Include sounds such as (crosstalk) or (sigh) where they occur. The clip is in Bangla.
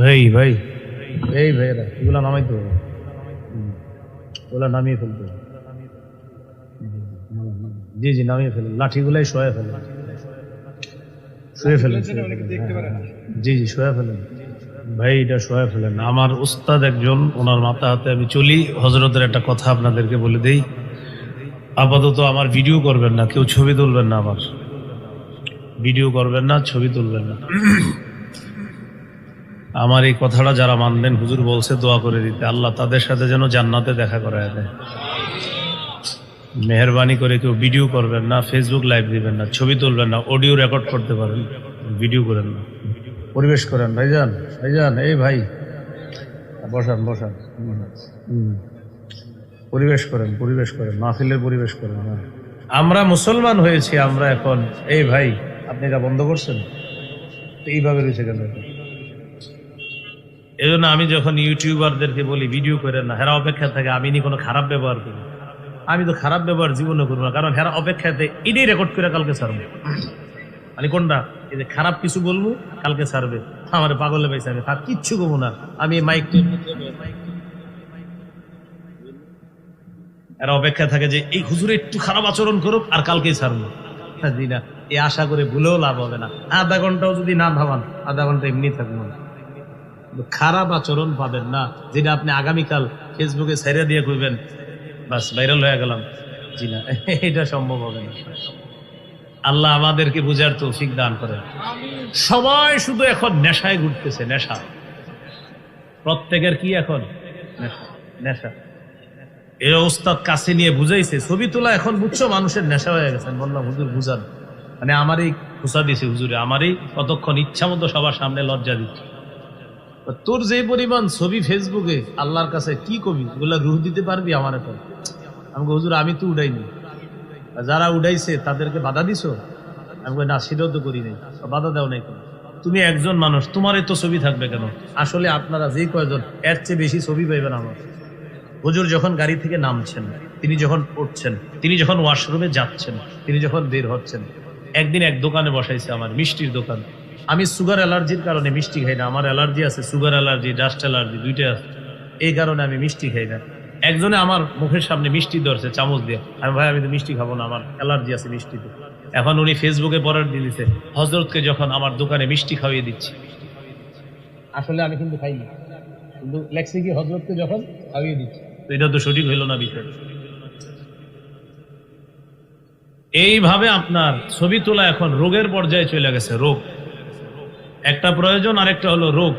ভাই ভাই। এই ভাইয়েরা, এগুলো নামাইতে হবে ওগুলো নামিয়ে ফেলতে। জি জি, নামিয়ে ফেলেন লাঠিগুলাই শোয়া ফেলেন শুয়ে ফেলেন। জি জি, শোয়া ফেলেন ভাই, এটা শোয়া ফেলেন আমার উস্তাদ একজন, ওনার মাথা হাতে আমি চলি। হজরতের একটা কথা আপনাদেরকে বলে দেই। আপাতত আমার ভিডিও করবেন না, কেউ ছবি তুলবেন না আমার। ভিডিও করবেন না, ছবি তুলবেন না। আমার এই কথাটা যারা মানবেন হুজুর বলছে দোয়া করে দিতে। আল্লাহ তাদের সাথে যেন জান্নাতে দেখা করায় দেয়। মেহরবানি করে কেউ ভিডিও করবেন না ফেসবুক লাইভ দিবেন না, ছবি তুলবেন না অডিও রেকর্ড করতে পারেন, ভিডিও করেন না। পরিবেশ করেন, ভাইজান ভাইজান, এই ভাই। বসান বসান। পরিবেশ করেন পরিবেশ করেন, মাহফিলের পরিবেশ করেন হ্যাঁ। আমরা মুসলমান হয়েছি, আমরা এখন। এই ভাই, আপনি এটা বন্ধ করছেন? তো এইভাবে রয়েছে কেন? এটা? এই জন্য আমি যখন ইউটিউবারদেরকে বলি, ভিডিও করেন না, হেরা অপেক্ষা থাকে, আমি নি কোনো খারাপ ব্যবহার করি আমি তো খারাপ ব্যবহার জীবনে করব না, কারণ হেরা অপেক্ষাতে এটাই রেকর্ড করে কালকে ছাড়বো। মানে কোনটা? এই যে খারাপ কিছু বলব, কালকে ছাড়বে। আমার পাগলে পাইছে আমি থাক, কিচ্ছু করব না। আমি মাইক এরা অপেক্ষা থাকে যে, এই হুজুরে একটু খারাপ আচরণ করুক, আর কালকেই ছাড়বো। জি না এই আশা করে ভুলেও লাভ হবে না। আধা ঘন্টাও যদি না ভাবান, আধা ঘণ্টা এমনি থাকব। না খারাপ আচরণ পাবেন না, যেটা আপনি আগামীকাল ফেসবুকে ছেড়ে দিয়ে কইবেন, বাস ভাইরাল হয়ে গেলাম। জি না, (laughs) এটা সম্ভব হবে না। আল্লাহ আমাদেরকে বুঝার তৌফিক দান করেন। সবাই শুধু এখন নেশায় ঘুরতেছে, নেশা। প্রত্যেকের কি এখন? নেশা এই ওস্তাদ কাছে নিয়ে বুঝাইছে, ছবি তোলা এখন বুঝছ মানুষের নেশা হয়ে গেছে। বললাম, হুজুর, বুঝান। মানে আমারই খুশা দিছে হুজুরে, আমারই কতক্ষণ ইচ্ছা মতো সবার সামনে লজ্জা দিচ্ছে। তো তোর যে পরিমাণ ছবি ফেসবুকে আল্লাহর কাছে কি কবি ওগুলা রুহ দিতে পারবি আমার এখন আমাকে হুজুর, আমি তো উঠাইনি আর যারা উঠাইছে তাদেরকে বাধা দিছো? আমি না সেটাও তো করি নাই। বাধা দাও নাই তুমি একজন মানুষ তোমারই তো ছবি থাকবে কেন? আসলে আপনারা যে কয়জন, এর চেয়ে বেশি ছবি পাইবেন আমার। হুজুর, যখন গাড়ি থেকে নামছেন, তিনি যখন উঠছেন, তিনি যখন ওয়াশরুমে যাচ্ছেন, তিনি যখন বের হচ্ছেন, একদিন এক দোকানে বসাইছে আমার, মিষ্টির দোকান। আমি সুগার অ্যালার্জির কারণে মিষ্টি খাই না আমার অ্যালার্জি আছে সুগার অ্যালার্জি ডাস্ট অ্যালার্জি দুইটাই আছে। এই কারণে আমি মিষ্টি খাই না। একজনে আমার মুখের সামনে মিষ্টি ধরছে চামচ দিয়ে। আমি ভাই আমি তো মিষ্টি খাব না আমার অ্যালার্জি আছে মিষ্টিতে। এখন উনি ফেসবুকে পড়ার দিয়ে দিছে হজরতকে যখন আমার দোকানে মিষ্টি খাইয়ে দিচ্ছি। আসলে আমি কিন্তু খাই না কিন্তু লেখছে কি হজরতকে যখন খাইয়ে দিচ্ছি। তো এটা তো সঠিক হইল না বিষয়। এইভাবে আপনার ছবি তোলা এখন রোগের পর্যায়ে চলে গেছে রোগ। একটা প্রয়োজন আর একটা হলো রোগ।